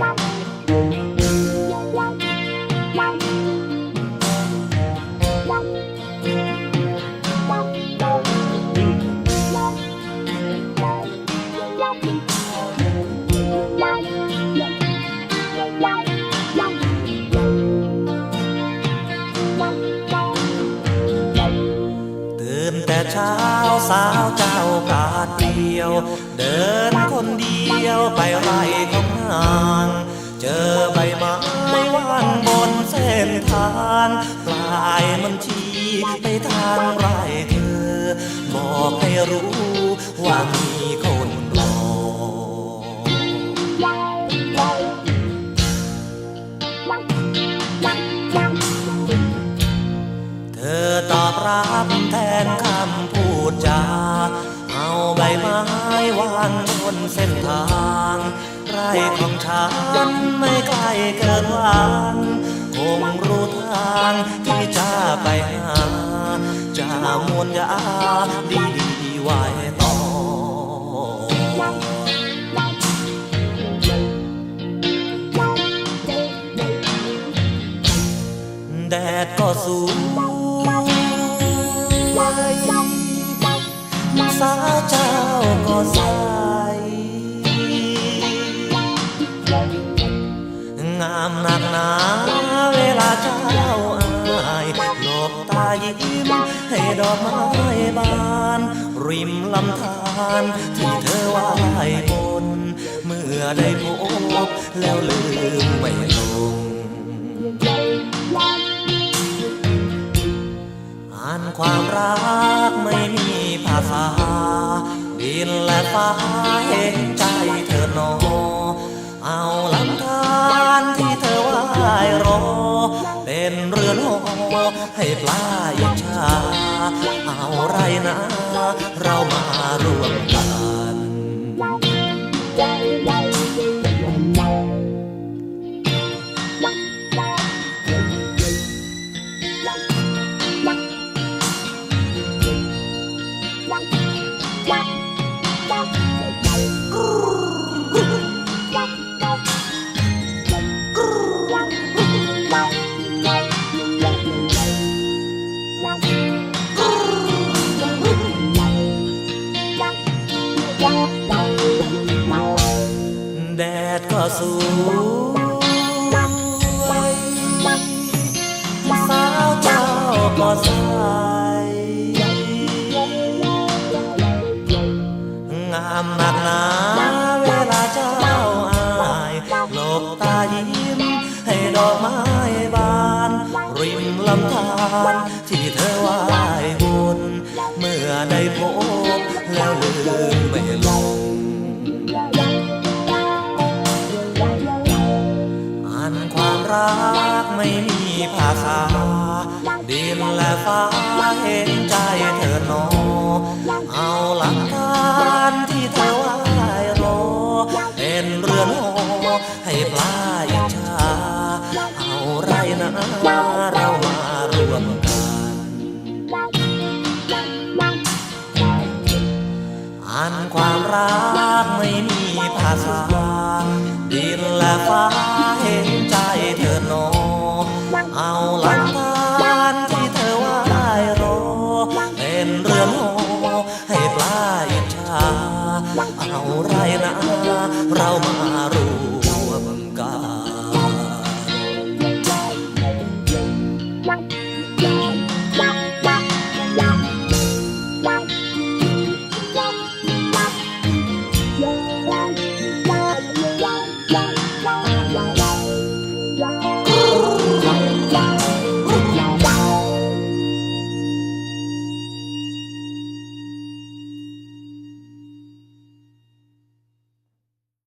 ตื่น แต่เช้าสาวเจ้ากาดเดียว เดินคนเดียวไปไร่ของนางเจอใบไม้ว่างบนเส้นทางปลายมันชี้ไปทางไร่เธอ บอกให้รู้ว่ามีคนรอเธอตอบรับ นเส้นทางไรของฉันไม่ไกลเกินวันคงรู้ทางที่จะไปหาจะมวนยาดีดีไว้ต่อแดดก็สูงสาเจ้าก็ใส งามหนักหนา เวลาเจ้าอายหลบตายิ้ม ให้ดอกไม้บาน ริมลำธารที่เธอไหว้บน เมื่อได้พบแล้วลืมไม่ลงอ่านความรักไม่มีภาษา ดินและฟ้าเห็นใจเธอหนอเอาลำายรอ เป็นเรือนหอให้ปลายชา เอาไรนะ เรามารวมกัน็สูงสาวเจ้าก็ใสงามหนักหนาเวลาเจ้าอายหลบตายิ้ม ให้ดอกไม้บาน ริมลำธารที่เธอว่ายบนเมื่อได้พบแล้วลืมไม่ลง รักไม่มีภาษา ดินและฟ้าเห็นใจเธอหนอเอาหลักฐานที่เธอว่ายรอเป็นเรือนหอให้ปลาอิจฉาเอาไรนะเรามารวมกันอ่านความรักไม่มีภาษาดินและฟ้า ไรนะเรามา